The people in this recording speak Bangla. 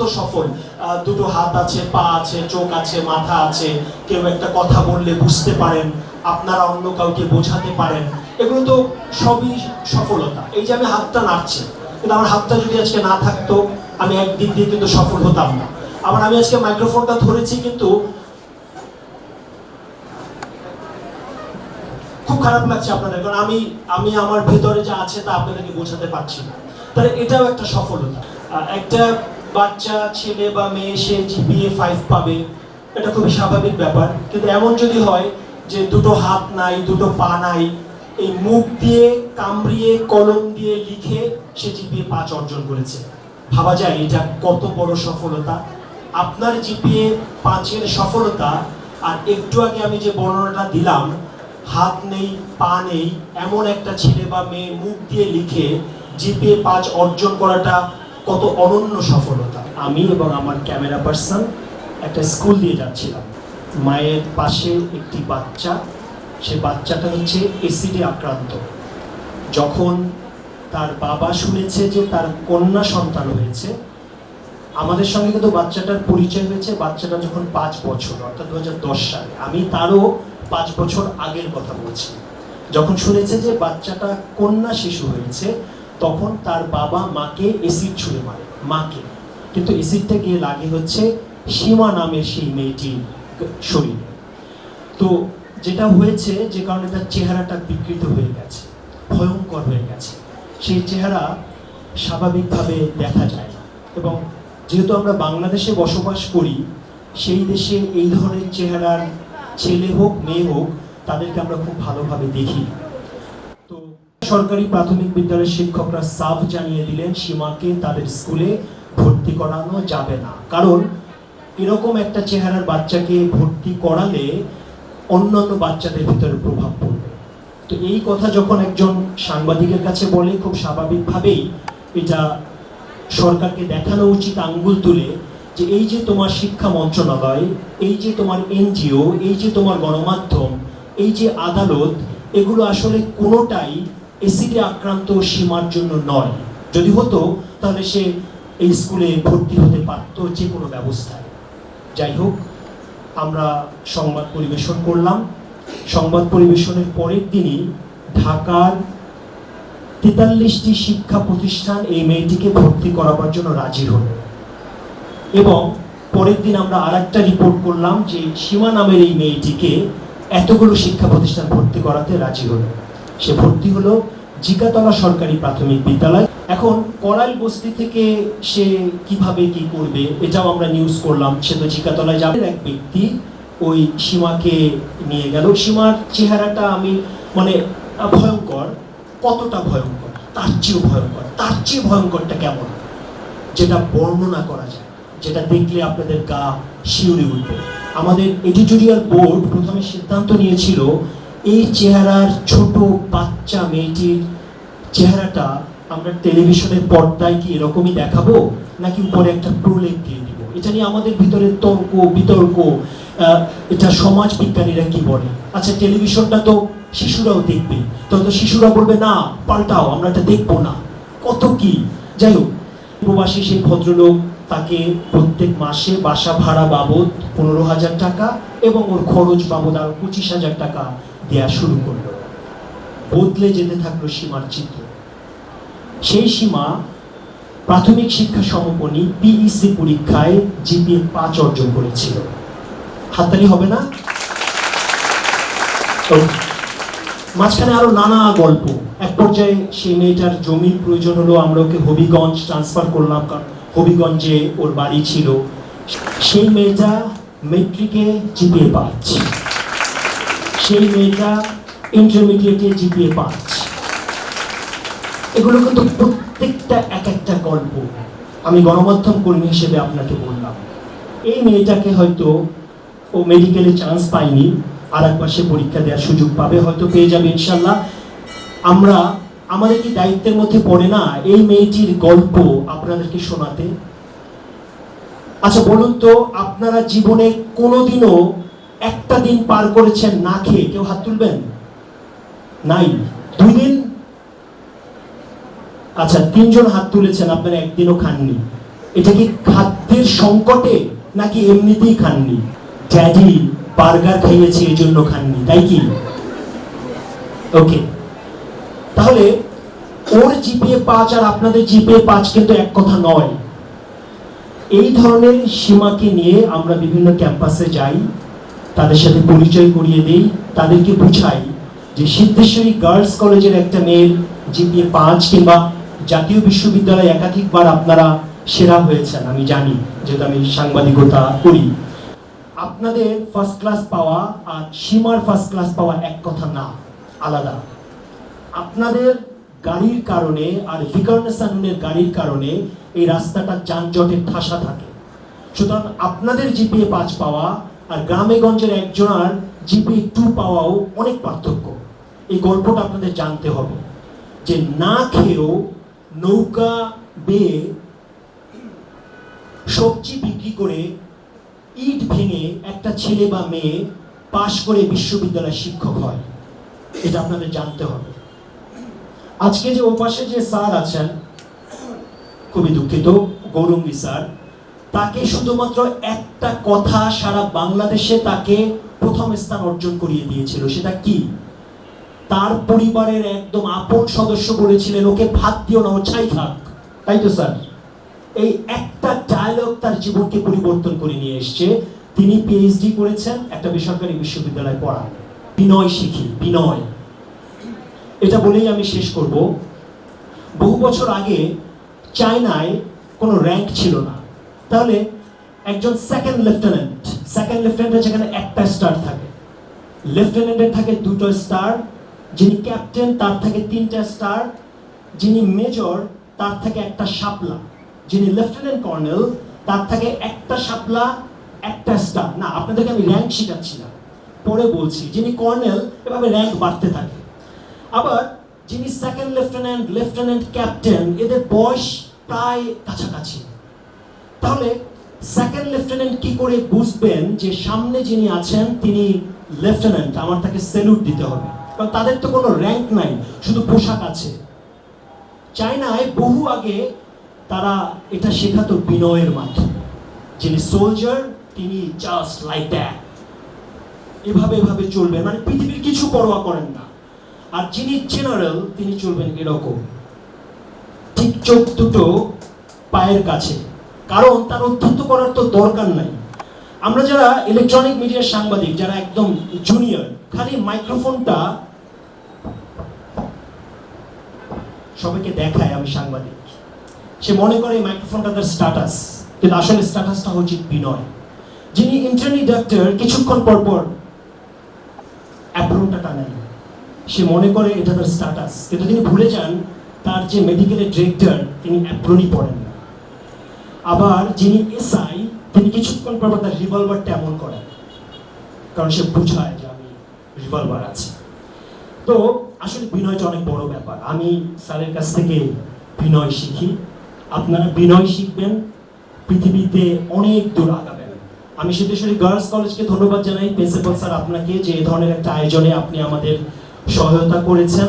তো সফল। দুটো হাত আছে, পা আছে, চোখ আছে, মাথা আছে। কেউ একটা কথা বললে বুঝতে পারেন, আপনারা অন্য কাউকে বোঝাতে পারেন। এগুলো তো সবই সফলতা। এই যে আমি হাতটা নাড়ছি, কিন্তু আমার হাতটা যদি আজকে না থাকতো, আমি একদিক দিয়ে কিন্তু সফল হতাম না। আবার আমি আজকে মাইক্রোফোনটা ধরেছি কিন্তু খুব খারাপ লাগছে আপনাদের, কারণ আমি আমি আমার ভেতরে যা আছে তা আপনাদেরকে বোঝাতে পারছি না। তাহলে এটাও একটা সফলতা। একটা বাচ্চা, ছেলে বা মেয়ে সে জিপিএ ফাইভ পাবে, এটা খুবই স্বাভাবিক ব্যাপার। কিন্তু এমন যদি হয় যে দুটো হাত নাই, দুটো পা নাই, এই মুখ দিয়ে কামড়িয়ে, কলম দিয়ে লিখে সে জিপিএ পাঁচ অর্জন করেছে। ভাবা যায় এটা কত বড় সফলতা। আপনার জিপিএ পাঁচের সফলতা, আর একটু আগে আমি যে বর্ণনাটা দিলাম, হাত নেই, পা নেই, এমন একটা ছেলে বা মেয়ে মুখ দিয়ে লিখে জিপিএ পাঁচ অর্জন করাটা কত অনন্য সফলতা। আমি এবং আমার ক্যামেরা পার্সন একটা স্কুল দিয়ে যাচ্ছিলাম। মায়ের পাশে একটি বাচ্চা, সে বাচ্চাটা হচ্ছে এসিডে আক্রান্ত। যখন তার বাবা শুনেছে যে তার কন্যা সন্তান হয়েছে, আমাদের সঙ্গে কিন্তু বাচ্চাটার পরিচয় হয়েছে। বাচ্চাটা যখন পাঁচ বছর, অর্থাৎ দু হাজার দশ সালে। আমি তারও পাঁচ বছর আগের কথা বলছি। যখন শুনেছে যে বাচ্চাটা কন্যা শিশু হয়েছে তখন তার বাবা মাকে এসিড ছুঁড়ে মারে, মাকে। কিন্তু এসিডটা গিয়ে লাগে হচ্ছে সীমা নামের সেই মেয়েটির শরীরে। তো যেটা হয়েছে যে কারণে তার চেহারাটা বিকৃত হয়ে গেছে, ভয়ঙ্কর হয়ে গেছে। সেই চেহারা স্বাভাবিকভাবে দেখা যায় না। এবং যেহেতু আমরা বাংলাদেশে বসবাস করি, সেই দেশে এই ধরনের চেহারার ছেলে হোক, মেয়ে হোক, তাদেরকে আমরা খুব ভালোভাবে দেখি তো সরকারি প্রাথমিক বিদ্যালয়ের শিক্ষকরা সাফ জানিয়ে দিলেন, সীমাকে তাদের স্কুলে ভর্তি করানো যাবে না। কারণ এরকম একটা চেহারার বাচ্চাকে ভর্তি করালে অন্যান্য বাচ্চাদের ভিতরে প্রভাব পড়বে। তো এই কথা যখন একজন সাংবাদিকের কাছে বলে, খুব স্বাভাবিকভাবেই এটা সরকারকে দেখানো উচিত আঙ্গুল তুলে যে এই যে তোমার শিক্ষা মন্ত্রণালয়, এই যে তোমার এনজিও, এই যে তোমার গণমাধ্যম, এই যে আদালত, এগুলো আসলে কোনোটাই এসিডে আক্রান্ত সীমার জন্য নয়। যদি হতো, তাহলে সে এই স্কুলে ভর্তি হতে পারতো যে কোনো ব্যবস্থায়। যাই হোক, আমরা সংবাদ পরিবেশন করলাম। সংবাদ পরিবেশনের পরের দিনই ঢাকার তেতাল্লিশটি শিক্ষা প্রতিষ্ঠান এই মেয়েটিকে ভর্তি করাবার জন্য রাজি হলো। এবং পরের দিন আমরা আর একটা রিপোর্ট করলাম যে সীমা নামের এই মেয়েটিকে এতগুলো শিক্ষা প্রতিষ্ঠান ভর্তি করাতে রাজি হলো। সে ভর্তি হলো জিকাতলা সরকারি প্রাথমিক বিদ্যালয়। এখন করাইল বস্তি থেকে সে কীভাবে কি করবে, এটাও আমরা নিউজ করলাম। সে তো জিকাতলায় যাবে। এক ব্যক্তি ওই সীমাকে নিয়ে গেল। সীমার চেহারাটা আমি মানে ভয়ঙ্কর। কতটা ভয়ঙ্কর? তার চেয়েও ভয়ঙ্কর। তার চেয়ে ভয়ঙ্করটা কেমন? যেটা বর্ণনা করা যায়। যেটা দেখলে আপনাদের গা শিউরে উঠবে। আমাদের এডিটোরিয়াল বোর্ড প্রথমে সিদ্ধান্ত নিয়েছিল এই চেহারার ছোট বাচ্চা মেয়েটির চেহারাটা আমরা টেলিভিশনের পর্দায় কি এরকমই দেখাবো? নাকি উপরে একটা প্রলেপ দিয়ে দিব? এটা নিয়ে আমাদের ভিতরে তর্ক, বিতর্ক এটা সমাজ বিজ্ঞানীরা কি বলে? আচ্ছা টেলিভিশনটা তো শিশুরাও দেখবে। তো শিশুরা বলবে, না, পাল্টাও, আমরা এটা দেখব না। কত কি? যাই হোক প্রবাসী সেই ভদ্রলোক তাকে প্রত্যেক মাসে বাসা ভাড়া বাবদ পনেরো হাজার টাকা এবং ওর খরচ বাবদ আরও পঁচিশ হাজার টাকা দেয়া শুরু করল। বদলে যেতে থাকল সীমার চিত্র। সেই সীমা প্রাথমিক শিক্ষা সমাপনী পিইসি পরীক্ষায় জিপিএ পাঁচ অর্জন করেছিল। হাততালি হবে না? মাঝখানে আরও নানা গল্প। এক পর্যায়ে সেই মেয়েটার জমির প্রয়োজন হলো আমরা ওকে হবিগঞ্জ ট্রান্সফার করলাম, কারণ হবিগঞ্জে ওর বাড়ি ছিল। সেই মেয়েটা মেট্রিকে জিপিএ পাঁচ সেই মেয়েটা ইন্টারমিডিয়েটে জিপিএ পাঁচ এগুলো কিন্তু প্রত্যেকটা এক একটা গল্প। আমি গণমাধ্যম কর্মী হিসেবে আপনাকে বললাম। এই মেয়েটাকে হয়তো ও মেডিকেলে চান্স পায়নি আর সে পরীক্ষা দেওয়ার সুযোগ পাবে, হয়তো পেয়ে যাবে ইনশাল্লাহ আমরা, আমাদের কি দায়িত্বের মধ্যে পড়ে না এই মেয়েটির গল্প আপনাদেরকে শোনাতে? আচ্ছা বলুন তো, আপনারা জীবনে কোনোদিনও একটা দিন পার করেছেন, না খেয়ে কেউ হাত তুলবেন? নাই। দুই দিন? আচ্ছা তিনজন হাত তুলেছেন, আপনারা একদিনও খাননি। এটা কি খাদ্যের সংকটে, নাকি এমনিতেই খাননি? ড্যাডি বার্গার খাইয়েছে এই জন্য খাননি, তাই কি? ওকে। তাহলে, ওর জিপিএ পাঁচ আর আপনাদের জিপিএ পাঁচ কিন্তু এক কথা নয়। এই ধরনের সীমাকে নিয়ে আমরা বিভিন্ন ক্যাম্পাসে যাই। তাদের সাথে পরিচয় করিয়ে দেই, তাদেরকে বুঝাই যে সিদ্ধেশ্বরী গার্লস কলেজের একটা মেয়ের জিপিএ পাঁচ কিংবা জাতীয় বিশ্ববিদ্যালয়ে একাধিকবার আপনারা সেরা হয়েছেন, আমি জানি যেহেতু আমি সাংবাদিকতা করি। আপনাদের ফার্স্ট ক্লাস পাওয়া আর সীমার ফার্স্ট ক্লাস পাওয়া এক কথা না, আলাদা। আপনাদের গাড়ির কারণে আর ভিকারনেসানুনের গাড়ির কারণে এই রাস্তাটা যানজটের ঠাসা থাকে। সুতরাং আপনাদের জিপিএ পাঁচ পাওয়া আর গ্রামে গঞ্জের একজনের জিপি টু পাওয়াও অনেক পার্থক্য। এই গল্পটা আপনাদের জানতে হবে যে না খেয়েও নৌকা বেয়ে সবজি বিক্রি করে ইট ভেঙে একটা ছেলে বা মেয়ে পাশ করে বিশ্ববিদ্যালয়ের শিক্ষক হয়। এটা আপনাদের জানতে হবে। আজকে যে ওপাশে যে স্যার আছেন, খুবই দুঃখিত, গৌরঙ্গী স্যার। তাকে শুধুমাত্র একটা কথা সারা বাংলাদেশে তাকে প্রথম স্থান অর্জন করিয়ে দিয়েছিল, সেটা কি? তার পরিবারের একদম আপন সদস্য বলেছিলেন, ওকে ভাত দিও না, ও ছাই খাক। তাই তো, স্যার? এই একটা ডায়লগ তার জীবনকে পরিবর্তন করে নিয়ে এসছে। তিনি পিএইচডি করেছেন, একটা বেসরকারি বিশ্ববিদ্যালয়ে পড়ান। বিনয় শিখি, বিনয়। এটা বলেই আমি শেষ করব। বহু বছর আগে চায়নায় কোনো র্যাঙ্ক ছিল না। তাহলে একজন সেকেন্ড লেফটেন্যান্ট সেকেন্ড লেফটেন্যান্টের যেখানে একটা স্টার থাকে। লেফটেন্যান্টের থাকে দুটো স্টার যিনি ক্যাপ্টেন তার থাকে তিনটা স্টার যিনি মেজর তার থেকে একটা শাপলা। যিনি লেফটেন্যান্ট কর্নেল তার থেকে একটা শাপলা, একটা স্টার না, আপনাদেরকে আমি র্যাঙ্ক শেখাচ্ছি না। পরে বলছি, যিনি কর্নেল এভাবে র্যাঙ্ক বাড়তে থাকে। আবার যিনি সেকেন্ড লেফটেন্যান্ট লেফটেন্যান্ট ক্যাপ্টেন এদের বয়স প্রায় কাছাকাছি। তাহলে সেকেন্ড লেফটেন্যান্ট কি করে বুঝবেন যে সামনে যিনি আছেন, তিনি লেফটেন্যান্ট আমার তাকে স্যালুট দিতে হবে। কারণ তাদের তো কোনো র্যাঙ্ক নাই, শুধু পোশাক আছে। চায়নায় বহু আগে তারা এটা শেখাতো বিনয়ের মাধ্যমে। যিনি সোলজার তিনি জাস্ট লাইক দ্যাট এভাবে এভাবে চলবেন। মানে পৃথিবীর কিছু পরোয়া করেন না। আর যিনি জেনারেল তিনি চলবেন এরকম। ঠিক চোখ দুটো পায়ের কাছে। কারণ তার অত্যন্ত করার তো দরকার নাই। আমরা যারা ইলেকট্রনিক মিডিয়ার সাংবাদিক, যারা একদম জুনিয়র খালি মাইক্রোফোনটা সবাইকে দেখায় আমি সাংবাদিক। সে মনে করে মাইক্রোফোনটা তার স্ট্যাটাস কিন্তু আসলে স্ট্যাটাসটা হচ্ছে বিনয়। যিনি ইন্টারনি ডাক্তার কিছুক্ষণ পর পর অ্যাপ্রনটা টানেন। সে মনে করে এটা তার স্ট্যাটাস কিন্তু তিনি ভুলে যান, তার যে মেডিকেলের ডিরেক্টর তিনি অ্যাপ্রনই পড়েন। আবার যিনি এসআই, তিনি কিছুক্ষণ পর তার রিভলভারটা এমন করেন। কারণ সে বুঝায় যে আমি রিভলভার আছে। তো আসলে বিনয়টা অনেক বড় ব্যাপার। আমি স্যারের কাছ থেকে বিনয় শিখি। আপনারা বিনয় শিখবেন। পৃথিবীতে অনেক দূর আগাবেন। আমি সিদ্ধেশ্বরী গার্লস কলেজকে ধন্যবাদ জানাই। প্রিন্সিপাল স্যার আপনাকে যে ধরনের একটা আয়োজনে আপনি আমাদের সহায়তা করেছেন।